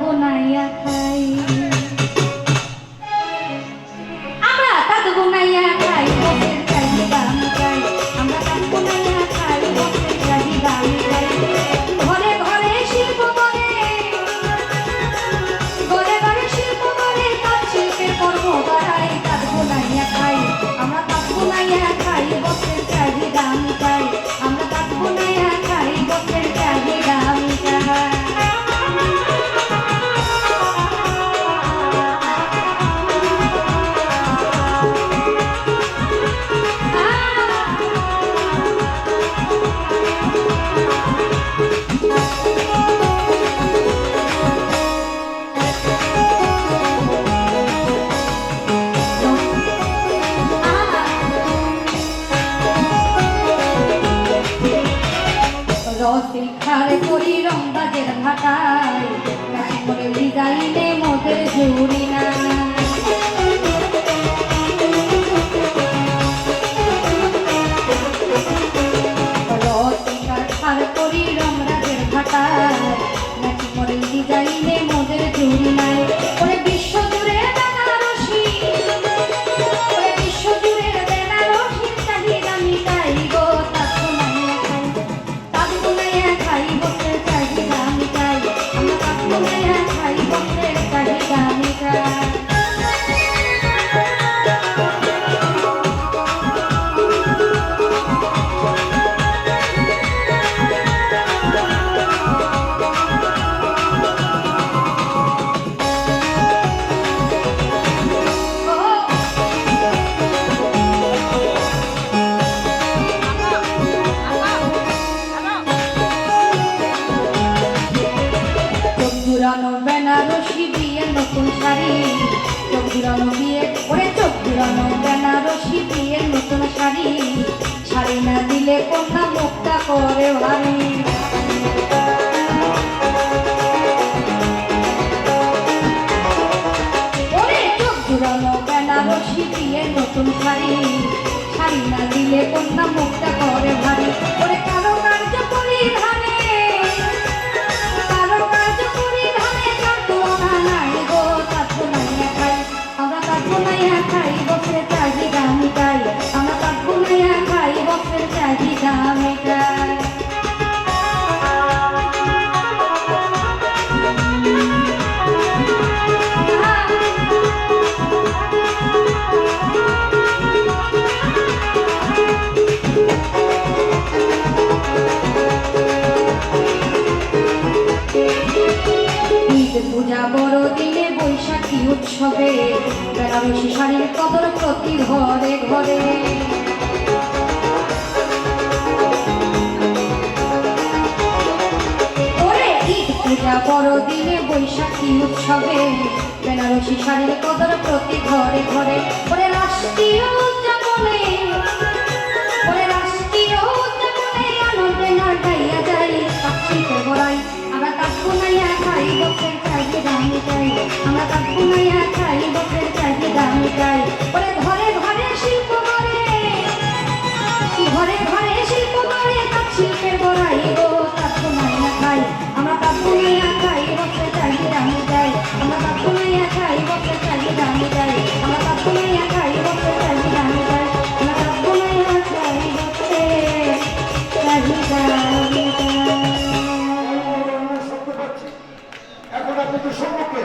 বোনাইয়া খাই। রসিখারে করি রংবাজের ভাটায়। কাশি করে ডিজাইনে মোদের জুড়ি নতুন শাড়ি। চোখজুরানো বিয়ে ওরে চোখজুরানো বেনারসি বিয়ে নতুন শাড়ি। শাড়ি না দিলে কন্যা মুক্তা করে ভারী। নতুন শাড়ি। শাড়ি না দিলে কন্যা মুক্তা করে ভারী। বড়দিনে বৈশাখী উৎসবে শাড়ির কদর প্রতি ঘরে ঘরে বড়দিনে বৈশাখী উৎসবে বেনারসি শাড়ির কদর প্রতি ঘরে ঘরে আমরা কাকু নাইয়া খাই বসের চাইতে দামি চাই ওরে ঘরে ঘরে শিল্প করে ঘরে ঘরে শিল্প করে আমরা কাকু নাইয়া খাই বসের চাইতে দামি চাই আমরা কাকু নাইয়া খাই বসের চাইতে দামি চাই আমরা কাকু নাইয়া খাই চাইতে দামি চাই আমরা কাকু নাইয়া খাই বসের চাইতে দামি চাই শুনতে পাচ্ছি। এখন সম্মুখে